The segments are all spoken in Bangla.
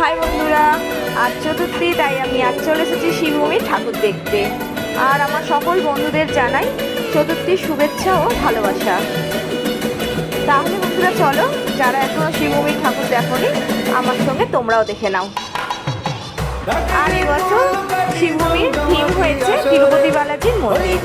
হাই বন্ধুরা, আজ চতুর্থী, তাই আমি আজ চলে এসেছি শিবভূমির ঠাকুর দেখতে। আর আমার সকল বন্ধুদের জানাই চতুর্থীর শুভেচ্ছা ও ভালোবাসা। তাহলে বন্ধুরা, চলো, যারা এখনও শিবভূমির ঠাকুর দেখোনি, আমার সঙ্গে তোমরাও দেখে নাও। আর এবছর শিবভূমির থিম হয়েছে তিরুপতি বালাজির মন্দির।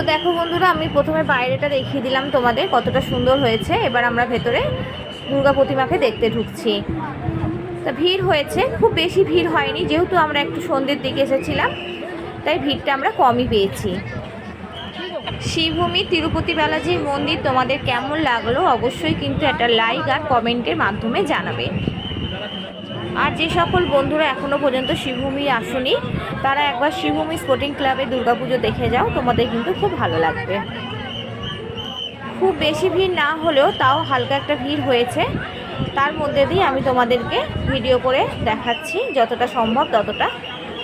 তো দেখো বন্ধুরা, আমি প্রথমে বাইরেটা দেখিয়ে দিলাম তোমাদের কতটা সুন্দর হয়েছে। এবার আমরা ভেতরে দুর্গা প্রতিমাকে দেখতে ঢুকছি। তা ভিড় হয়েছে, খুব বেশি ভিড় হয়নি, যেহেতু আমরা একটু সন্ধ্যের দিকে এসেছিলাম, তাই ভিড়টা আমরা কমই পেয়েছি। শ্রীভূমি তিরুপতি বালাজির মন্দির তোমাদের কেমন লাগল অবশ্যই কিন্তু একটা লাইক আর কমেন্টের মাধ্যমে জানাবে। আর যে সকল বন্ধুরা এখনও পর্যন্ত শিবভূমি আসুনি, তারা একবার শিবভূমি স্পোর্টিং ক্লাবে দুর্গাপুজো দেখে যাও, তোমাদের কিন্তু খুব ভালো লাগবে। খুব বেশি ভিড় না হলেও তাও হালকা একটা ভিড় হয়েছে। তার মধ্যে দিয়ে আমি তোমাদেরকে ভিডিও করে দেখাচ্ছি, যতটা সম্ভব ততটা।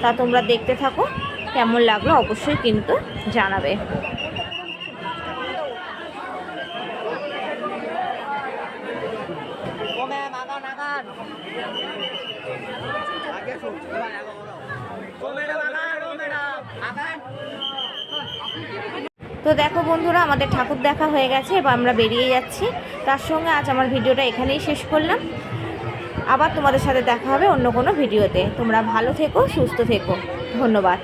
তা তোমরা দেখতে থাকো, কেমন লাগল অবশ্যই কিন্তু জানাবে। তো দেখো বন্ধুরা, আমাদের ঠাকুর দেখা হয়ে গেছে, এবার আমরা বেরিয়ে যাচ্ছি। তার সঙ্গে আজ আমার ভিডিওটা এখানেই শেষ করলাম। আবার তোমাদের সাথে দেখা হবে অন্য কোনো ভিডিওতে। তোমরা ভালো থেকো, সুস্থ থেকো। ধন্যবাদ।